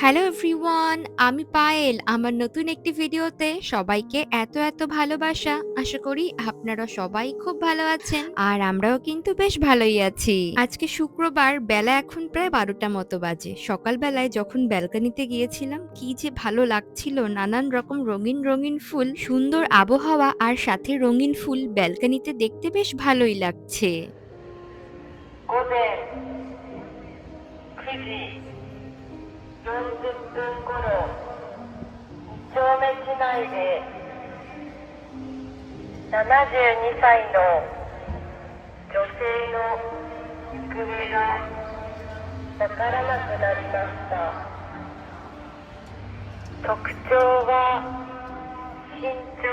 Hello everyone আমি পায়েল। আমার নতুন একটি ভিডিওতে সবাইকে এত এত ভালোবাসা। আশা করি আপনারা সবাই খুব ভালো আছেন। আর আমরাও কিন্তু বেশ ভালোই আছি। আজকে শুক্রবার, বেলা এখন প্রায় বারোটা মতো বাজে। সকালবেলায় যখন ব্যালকানিতে গিয়েছিলাম, কি যে ভালো লাগছিল। নানান রকম রঙিন রঙিন ফুল, সুন্দর আবহাওয়া আর সাথে রঙিন ফুল ব্যালকানিতে দেখতে বেশ ভালোই লাগছে। 40分頃一丁目市内で72歳の女性の行方がわからなくなりました。特徴は身長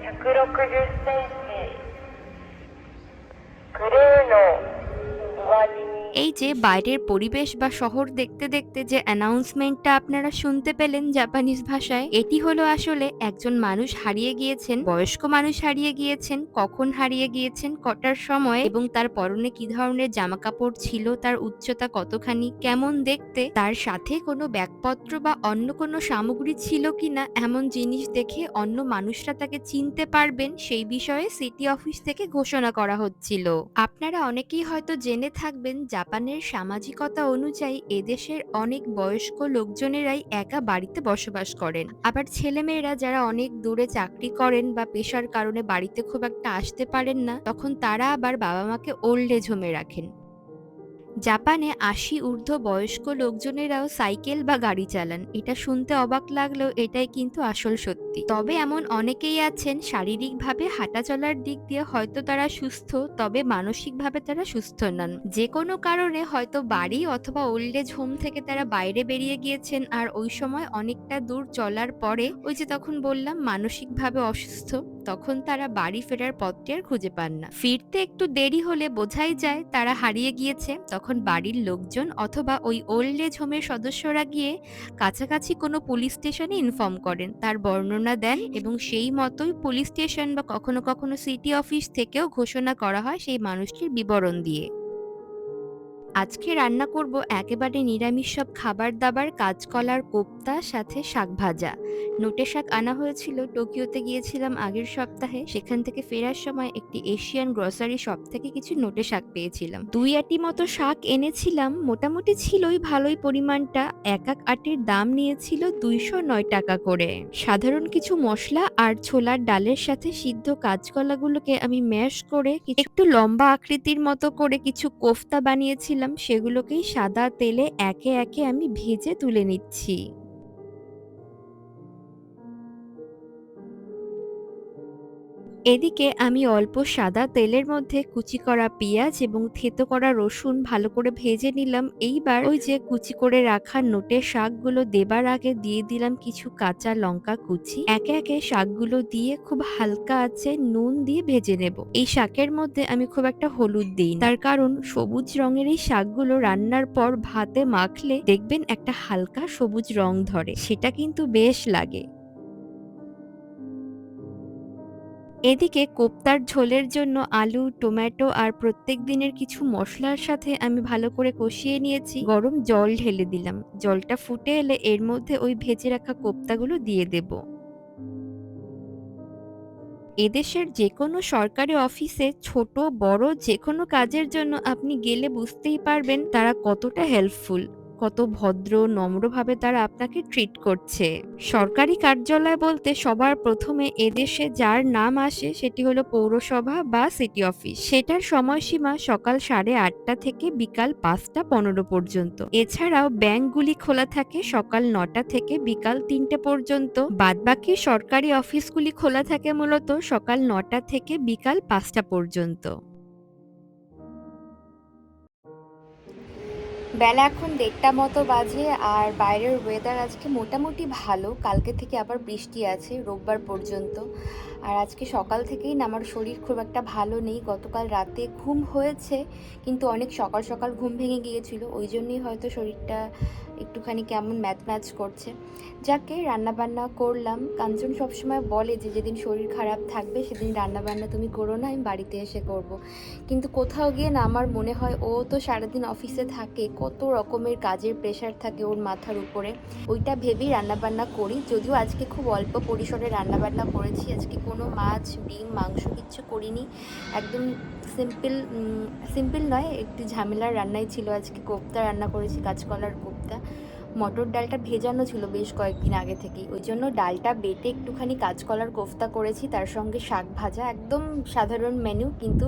160センチ。グレーの上着 এই যে বাইরের পরিবেশ বা শহর দেখতে দেখতে যে অ্যানাউন্সমেন্টটা আপনারা শুনতে পেলেন জাপানিজ ভাষায়, এটি হলো আসলে একজন মানুষ হারিয়ে গিয়েছেন, বয়স্ক মানুষ হারিয়ে গিয়েছেন, কখন হারিয়ে গিয়েছেন, কটার সময় এবং তার পরনে কি ধরনের জামা কাপড় ছিল, তার উচ্চতা কতখানি, কেমন দেখতে, তার সাথে কোনো ব্যাগপত্র বা অন্য কোনো সামগ্রী ছিল কিনা, এমন জিনিস দেখে অন্য মানুষরা তাকে চিনতে পারবেন, সেই বিষয়ে সিটি অফিস থেকে ঘোষণা করা হচ্ছিল। আপনারা অনেকেই হয়তো জেনে থাকবেন জাপানের সামাজিকতা অনুযায়ী এদেশের অনেক বয়স্ক লোকজনেরাই একা বাড়িতে বসবাস করেন। আবার ছেলেমেয়েরা যারা অনেক দূরে চাকরি করেন বা পেশার কারণে বাড়িতে খুব একটা আসতে পারেন না, তখন তারা আবার বাবা মাকে ওল্ড এজ হোমে রাখেন। জাপানে আশি ঊর্ধ্ব বয়স্ক লোকজনেরাও সাইকেল বা গাড়ি চালান। এটা শুনতে অবাক লাগলেও এটাই কিন্তু আসল সত্যি। তবে এমন অনেকেই আছেন, শারীরিকভাবে হাঁটা চলার দিক দিয়ে হয়তো তারা সুস্থ, তবে মানসিকভাবে তারা সুস্থ নন। যে কোনো কারণে হয়তো বাড়ি অথবা ওল্ড এজ হোম থেকে তারা বাইরে বেরিয়ে গিয়েছেন আর ওই সময় অনেকটা দূর চলার পরে ওই যে তখন বললাম, মানসিকভাবে অসুস্থ, তখন তারা বাড়ি ফেরার পথটি আর খুঁজে পান না। ফিরতে একটু দেরি হলে বোঝাই যায়, তারা হারিয়ে গিয়েছে তখন বাড়ির লোকজন অথবা ওই ওল্ড এজ হোমের সদস্যরা গিয়ে কাছাকাছি কোনো পুলিশ স্টেশনে ইনফর্ম করেন, তার বর্ণনা দেন এবং সেই মতোই পুলিশ স্টেশন বা কখনো কখনো সিটি অফিস থেকেও ঘোষণা করা হয় সেই মানুষটির বিবরণ দিয়ে। আজকে রান্না করব একেবারে নিরামিষ সব খাবার দাবার কাজকলার কোপ্তা সাথে শাক ভাজা। নোটে শাক আনা হয়েছিল, টোকিওতে গিয়েছিলাম আগের সপ্তাহে, সেখান থেকে ফেরার সময় একটি এশিয়ান গ্রসারি শপ থেকে কিছু নোটে শাক পেয়েছিলাম। দুই আটি মতো শাক এনেছিলাম, মোটামুটি ছিলই ভালোই পরিমাণটা, এক এক আটির দাম নিয়েছিল দুইশো নয় টাকা করে। সাধারণ কিছু মশলা আর ছোলার ডালের সাথে সিদ্ধ কাঁচকলাগুলোকে আমি ম্যাশ করে একটু লম্বা আকৃতির মতো করে কিছু কোফতা বানিয়েছিলাম, সেগুলোকেই সাদা তেলে একে একে আমি ভেজে তুলে নিচ্ছি। এদিকে আমি অল্প সাদা তেলের মধ্যে কুচি করা পেঁয়াজ এবং থেতো করা রসুন ভালো করে ভেজে নিলাম। এইবার ওই যে কুচি করে রাখা নোটে শাকগুলো দেবার আগে দিয়ে দিলাম কিছু কাঁচা লঙ্কা কুচি। একে একে শাকগুলো দিয়ে খুব হালকা আছে নুন দিয়ে ভেজে নেব। এই শাকের মধ্যে আমি খুব একটা হলুদ দিই তার কারণ সবুজ রঙের এই শাকগুলো রান্নার পর ভাতে মাখলে দেখবেন একটা হালকা সবুজ রং ধরে। সেটা কিন্তু বেশ লাগে। এদিকে কোপ্তার ঝোলের জন্য আলু, টমেটো আর প্রত্যেক দিনের কিছু মশলার সাথে আমি ভালো করে কষিয়ে নিয়েছি। গরম জল ঢেলে দিলাম। জলটা ফুটে এলে এর মধ্যে ওই ভেজে রাখা কোপ্তাগুলো দিয়ে দেব। এদেশের যে কোনো সরকারি অফিসে ছোট, বড় যে কোনো কাজের জন্য আপনি গেলে বুঝতেই পারবেন তারা কতটা হেল্পফুল কত ভদ্র, নম্রভাবে তারা আপনাকে ট্রিট করছে। সরকারি কার্যালয় বলতে সবার প্রথমে এদেশে যার নাম আসে সেটি হলো পৌরসভা বা সিটি অফিস সেটার সময়সীমা সকাল সাড়ে আটটা থেকে বিকাল পাঁচটা পনেরো পর্যন্ত। এছাড়াও ব্যাংকগুলি খোলা থাকে সকাল নটা থেকে বিকাল তিনটে পর্যন্ত। বাদবাকি সরকারি অফিসগুলি খোলা থাকে মূলত সকাল নটা থেকে বিকাল পাঁচটা পর্যন্ত। বেলা এখন দেড়টা মতো বাজে আর বাইরের ওয়েদার আজকে মোটামুটি ভালো। কালকে থেকে আবার বৃষ্টি আছে, রোববার পর্যন্ত। আর আজকে সকাল থেকেই না আমার শরীর খুব একটা ভালো নেই। গতকাল রাতে ঘুম হয়েছে, কিন্তু অনেক সকাল সকাল ঘুম ভেঙে গিয়েছিল। ওই জন্যই হয়তো শরীরটা একটুখানি কেমন ম্যাচ ম্যাচ করছে। যাকে রান্নাবান্না করলাম, কাঞ্চন সবসময় বলে যে যেদিন শরীর খারাপ থাকবে সেদিন রান্নাবান্না তুমি করো না, আমি বাড়িতে এসে করব। কিন্তু কোথাও গিয়ে না আমার মনে হয় ও তো সারাদিন অফিসে থাকে, কত রকমের কাজের প্রেশার থাকে ওর মাথার উপরে। ওইটা ভেবেই রান্নাবান্না করি, যদিও আজকে খুব অল্প পরিসরে রান্নাবান্না করেছি, আজকে কোনো মাছ, ডিম, মাংস কিচ্ছু করিনি। একদম সিম্পল সিম্পল নয়, একটু ঝামেলার রান্নাই ছিল আজকে। কোপ্তা রান্না করেছি, কাঁচকলার কোপ্তা। মটর ডালটা ভেজানো ছিল বেশ কয়েকদিন আগে থেকেই। ওই জন্য ডালটা বেটে একটুখানি কাঁচকলার কোফতা করেছি, তার সঙ্গে শাক ভাজা, একদম সাধারণ মেনু কিন্তু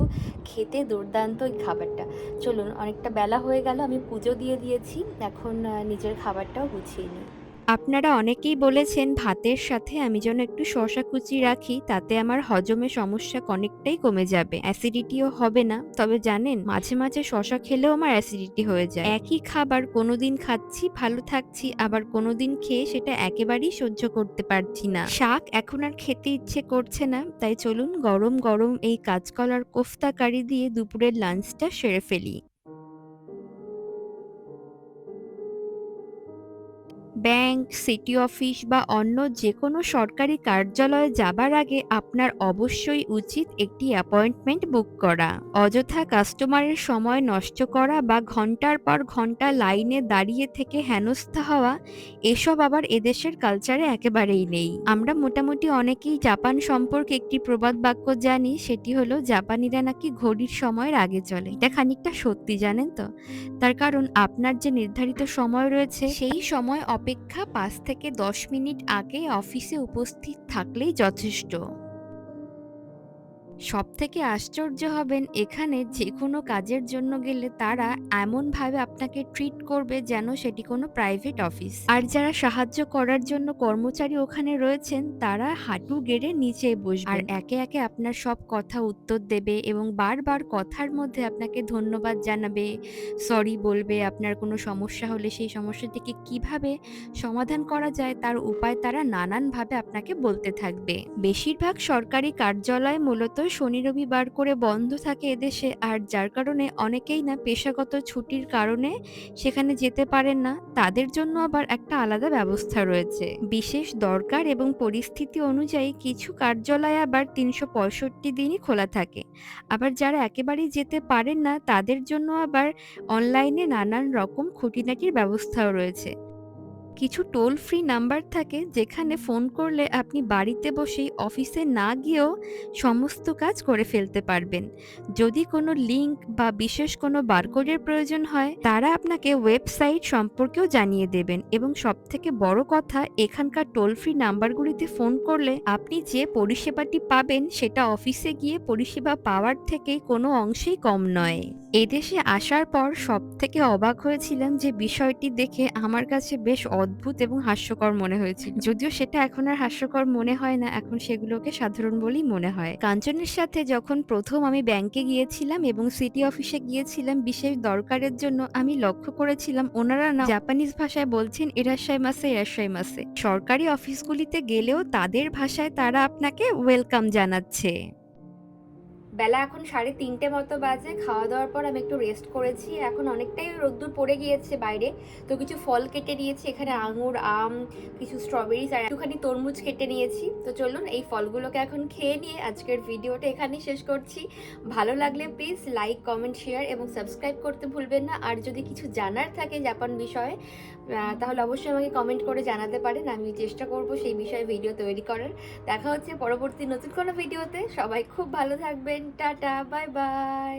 খেতে দুর্দান্ত ওই খাবারটা। চলুন, অনেকটা বেলা হয়ে গেল, আমি পুজো দিয়ে দিয়েছি। এখন নিজের খাবারটাও গুছিয়ে নিই। আপনারা অনেকেই বলেছেন ভাতের সাথে আমি যেন একটু শশা কুচি রাখি, তাতে আমার হজমে সমস্যা অনেকটাই কমে যাবে। অ্যাসিডিটিও হবে না, তবে জানেন, মাঝে মাঝে শশা খেলেও আমার অ্যাসিডিটি হয়ে যায়। একই খাবার কোনোদিন খাচ্ছি, ভালো থাকছি, আবার কোনোদিন খেয়ে সেটা একেবারেই সহ্য করতে পারছি না। শাক এখন আর খেতে ইচ্ছে করছে না, তাই চলুন গরম গরম এই কাঁচকলার কোফতা কারি দিয়ে দুপুরের লাঞ্চটা সেরে ফেলি। ব্যাংক, সিটি অফিস বা অন্য যে কোনো সরকারি কার্যালয়ে যাবার আগে আপনার অবশ্যই উচিত একটি অ্যাপয়েন্টমেন্ট বুক করা। অযথা কাস্টমারের সময় নষ্ট করা বা ঘণ্টার পর ঘণ্টা লাইনে দাঁড়িয়ে থেকে হেনস্থা হওয়া, এসব আবার এদেশের কালচারে একেবারেই নেই। আমরা মোটামুটি অনেকেই জাপান সম্পর্কে একটি প্রবাদ বাক্য জানি, সেটি হলো জাপানিরা নাকি ঘড়ির সময়ের আগে চলে। এটা খানিকটা সত্যি, জানেন তো? তার কারণ আপনার যে নির্ধারিত সময় রয়েছে, সেই সময় অপেক্ষা পাঁচ থেকে দশ মিনিট আগে অফিসে উপস্থিত থাকলেই যথেষ্ট। সব থেকে আশ্চর্য হবেন এখানে যে কোনো কাজের জন্য গেলে তারা এমনভাবে আপনাকে ট্রিট করবে যেন সেটি কোনো প্রাইভেট অফিস আর যারা সাহায্য করার জন্য কর্মচারী ওখানে রয়েছেন, তারা হাঁটু গেড়ে নিচে বসবে আর একে একে আপনার সব কথা উত্তর দেবে এবং বারবার কথার মধ্যে আপনাকে ধন্যবাদ জানাবে সরি বলবে, আপনার কোনো সমস্যা হলে সেই সমস্যাটিকে কীভাবে সমাধান করা যায় তার উপায় তারা নানানভাবে আপনাকে বলতে থাকবে। বেশিরভাগ সরকারি কার্যালয় মূলত শনি রবিবার করে বন্ধ থাকে এদেশে, আর যার কারণে অনেকেই না পেশাগত ছুটির কারণে সেখানে যেতে পারেন না, তাদের জন্য আবার একটা আলাদা ব্যবস্থা রয়েছে। বিশেষ দরকার এবং পরিস্থিতি অনুযায়ী কিছু কার্যালয় আবার তিনশো পঁয়ষট্টি দিনই খোলা থাকে। আবার যারা একেবারেই যেতে পারেন না, তাদের জন্য আবার অনলাইনে নানান রকম খুঁটিনাটির ব্যবস্থাও রয়েছে। কিছু টোল ফ্রি নাম্বার থাকে যেখানে ফোন করলে আপনি বাড়িতে বসেই অফিসে না গিয়েও সমস্ত কাজ করে ফেলতে পারবেন। যদি কোনো লিংক বা বিশেষ কোনো বারকোডের প্রয়োজন হয়, তারা আপনাকে ওয়েবসাইট সম্পর্কেও জানিয়ে দেবেন এবং সবথেকে বড় কথা, এখানকার টোল ফ্রি নাম্বারগুলিতে ফোন করলে আপনি যে পরিষেবাটি পাবেন, সেটা অফিসে গিয়ে পরিষেবা পাওয়ার থেকে কোনো অংশেই কম নয়। এদেশে আসার পর সব থেকে অবাক হয়েছিলাম যে বিষয়টি দেখে আমার কাছে বেশ অদ্ভুত এবং হাস্যকর মনে হয়েছিল। যদিও সেটা এখন আর হাস্যকর মনে হয় না, এখন সেগুলোকে সাধারণ বলেই মনে হয়। কাঞ্চনের সাথে যখন প্রথম আমি ব্যাংকে গিয়েছিলাম এবং সিটি অফিসে গিয়েছিলাম, বিশেষ দরকারের জন্য আমি লক্ষ্য করেছিলাম, ওনারা না জাপানিজ ভাষায় বলছেন এরাশাই মাসে এরাশাই মাসে। সরকারি অফিসগুলিতে গেলেও তাদের ভাষায় তারা আপনাকে ওয়েলকাম জানাচ্ছে। বেলা এখন সাড়ে তিনটে মতো বাজে, খাওয়া দাওয়ার পর আমি একটু রেস্ট করেছি। এখন অনেকটাই রোদ্দুর পড়ে গিয়েছে বাইরে। তো কিছু ফল কেটে নিয়েছি, এখানে আঙুর, আম, কিছু স্ট্রবেরিজ আর একটুখানি তরমুজ কেটে নিয়েছি। তো চলুন এই ফলগুলোকে এখন খেয়ে নিয়ে আজকের ভিডিওটা এখানেই শেষ করছি। ভালো লাগলে প্লিজ লাইক কমেন্ট শেয়ার এবং সাবস্ক্রাইব করতে ভুলবেন না। আর যদি কিছু জানার থাকে জাপান বিষয়ে তাহলে অবশ্যই আমাকে কমেন্ট করে জানাতে পারেন। আমি চেষ্টা করব সেই বিষয়ে ভিডিও তৈরি করার। দেখা হচ্ছে পরবর্তী নতুন কোনো ভিডিওতে। সবাই খুব ভালো থাকবেন। Tata bye bye